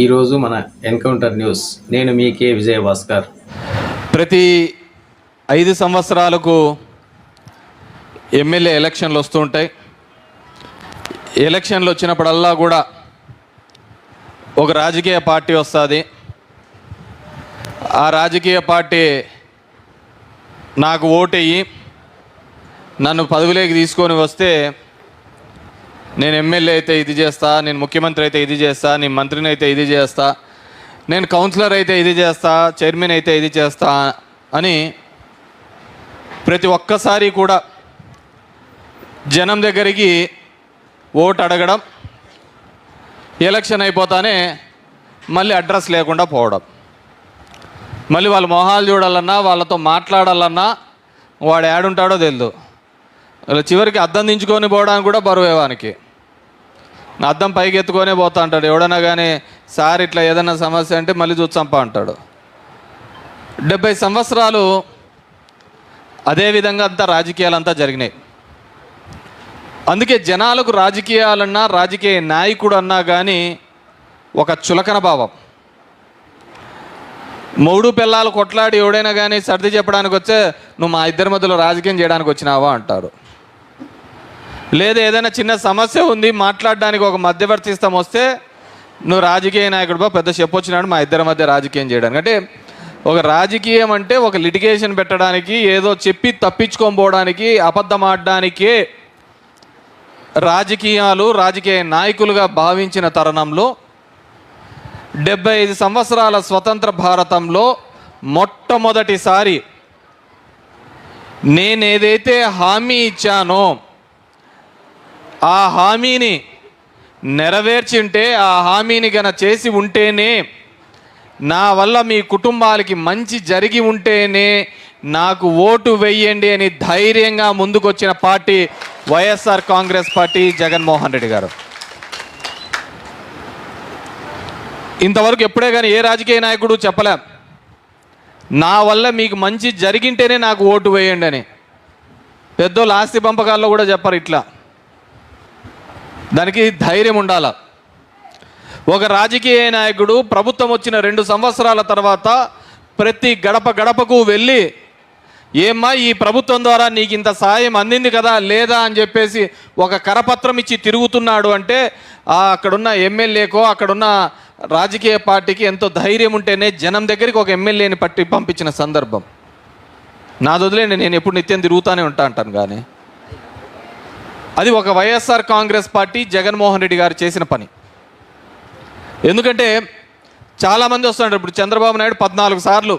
ఈరోజు మన encounter news. నేను మీ కే విజయ భాస్కర్ ప్రతి ఐదు సంవత్సరాలకు ఎమ్మెల్యే ఎలక్షన్లు వస్తూ ఉంటాయి. ఎలక్షన్లు వచ్చినప్పుడల్లా కూడా ఒక రాజకీయ పార్టీ వస్తుంది. ఆ రాజకీయ పార్టీ నాకు ఓటెయ్యి నన్ను పదవిలోకి తీసుకొని వస్తే నేను ఎమ్మెల్యే అయితే ఇది చేస్తా నేను ముఖ్యమంత్రి అయితే ఇది చేస్తా నేను మంత్రిని అయితే ఇది చేస్తా నేను కౌన్సిలర్ అయితే ఇది చేస్తా చైర్మన్ అయితే ఇది చేస్తా అని ప్రతి ఒక్కసారి కూడా జనం దగ్గరికి ఓటు అడగడం ఎలక్షన్ అయిపోతానే మళ్ళీ అడ్రస్ లేకుండా పోవడం. మళ్ళీ వాళ్ళ మొహాలు చూడాలన్నా వాళ్ళతో మాట్లాడాలన్నా వాడు ఉంటాడో తెలియదు అలా చివరికి అద్దం దించుకొని పోవడానికి కూడా బరువే వానికి. అద్దం పైకి ఎత్తుకొనే పోతా అంటాడు. ఎవడన్నా కానీ సార్ ఇట్లా ఏదైనా సమస్య అంటే మళ్ళీ చూచంప అంటాడు. డెబ్బై సంవత్సరాలు అదే విధంగా అంతా రాజకీయాలంతా జరిగినాయి. అందుకే జనాలకు రాజకీయాలన్నా రాజకీయ నాయకుడు అన్నా కానీ ఒక చులకన భావం. మూడు పిల్లలు కొట్లాడి ఎవడైనా కానీ సర్ది చెప్పడానికి వచ్చే నువ్వు మా ఇద్దరి మధ్యలో రాజకీయం చేయడానికి వచ్చినావా అంటారు. లేదా ఏదైనా చిన్న సమస్య ఉంది మాట్లాడడానికి ఒక మధ్యవర్తి ఇస్తాం వస్తే నువ్వు రాజకీయ నాయకుడు బా పెద్ద చెప్పొచ్చినాడు మా ఇద్దరి మధ్య రాజకీయం చేయడానికి. అంటే ఒక రాజకీయం అంటే ఒక లిటిగేషన్ పెట్టడానికి ఏదో చెప్పి తప్పించుకొని పోవడానికి అబద్ధం ఆడడానికే రాజకీయాలు రాజకీయ నాయకులుగా భావించిన తరుణంలో డెబ్బై ఐదు సంవత్సరాల స్వతంత్ర భారతంలో మొట్టమొదటిసారి నేనేదైతే హామీ ఇచ్చానో ఆ హామీని నెరవేర్చి ఉంటే ఆ హామీని గన చేసి ఉంటేనే నా వల్ల మీ కుటుంబాలకి మంచి జరిగి ఉంటేనే నాకు ఓటు వెయ్యండి అని ధైర్యంగా ముందుకొచ్చిన పార్టీ వైఎస్ఆర్ కాంగ్రెస్ పార్టీ జగన్మోహన్ రెడ్డి గారు. ఇంతవరకు ఎప్పుడే కానీ ఏ రాజకీయ నాయకుడు చెప్పలేం నా వల్ల మీకు మంచి జరిగింటేనే నాకు ఓటు వేయండి అని. పెద్దోళ్ళు ఆస్తి పంపకాల్లో కూడా చెప్పరు ఇట్లా. దానికి ధైర్యం ఉండాల. ఒక రాజకీయ నాయకుడు ప్రభుత్వం వచ్చిన రెండు సంవత్సరాల తర్వాత ప్రతి గడప గడపకు వెళ్ళి ఏమ్మా ఈ ప్రభుత్వం ద్వారా నీకు ఇంత సాయం అందింది కదా లేదా? అని చెప్పేసి ఒక కరపత్రం ఇచ్చి తిరుగుతున్నాడు అంటే అక్కడున్న ఎమ్మెల్యేకో అక్కడున్న రాజకీయ పార్టీకి ఎంతో ధైర్యం ఉంటేనే జనం దగ్గరికి ఒక ఎమ్మెల్యేని పట్టి పంపించిన సందర్భం. నా వదిలేండి నేను ఎప్పుడు నిత్యం తిరుగుతూనే ఉంటా అంటాను కానీ అది ఒక వైఎస్ఆర్ కాంగ్రెస్ పార్టీ జగన్మోహన్ రెడ్డి గారు చేసిన పని. ఎందుకంటే చాలామంది వస్తున్నారు ఇప్పుడు చంద్రబాబు నాయుడు పద్నాలుగు సార్లు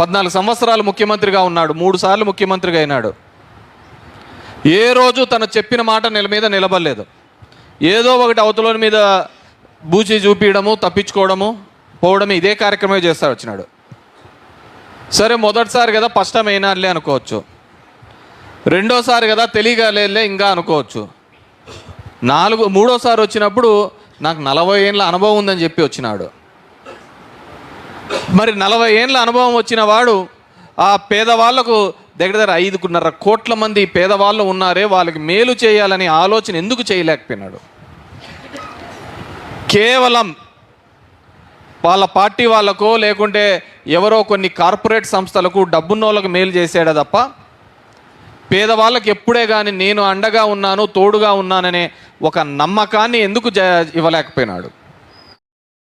పద్నాలుగు సంవత్సరాలు ముఖ్యమంత్రిగా ఉన్నాడు మూడు సార్లు ముఖ్యమంత్రిగా అయినాడు. ఏ రోజు తను చెప్పిన మాట నెల మీద నిలబడలేదు. ఏదో ఒకటి అవతలోని మీద బూచి చూపించడము తప్పించుకోవడము పోవడం ఇదే కార్యక్రమే చేస్తా వచ్చినాడు. సరే మొదటిసారి కదా స్పష్టమైన అనుకోవచ్చు. రెండోసారి కదా తెలియగలేలే ఇంకా అనుకోవచ్చు. నాలుగు మూడోసారి వచ్చినప్పుడు నాకు నలభై ఏళ్ళ అనుభవం ఉందని చెప్పి వచ్చినాడు. మరి నలభై ఏళ్ళ అనుభవం వచ్చిన వాడు ఆ పేదవాళ్ళకు దగ్గర దగ్గర ఐదుకున్నర కోట్ల మంది పేదవాళ్ళు ఉన్నారే వాళ్ళకి మేలు చేయాలని ఆలోచన ఎందుకు చేయలేకపోయినాడు? కేవలం వాళ్ళ పార్టీ వాళ్ళకో లేకుంటే ఎవరో కొన్ని కార్పొరేట్ సంస్థలకు డబ్బున్నోళ్ళకు మేలు చేసాడే తప్ప పేదవాళ్ళకి ఎప్పుడే కానీ నేను అండగా ఉన్నాను తోడుగా ఉన్నాననే ఒక నమ్మకాన్ని ఎందుకు జ ఇవ్వలేకపోయినాడు?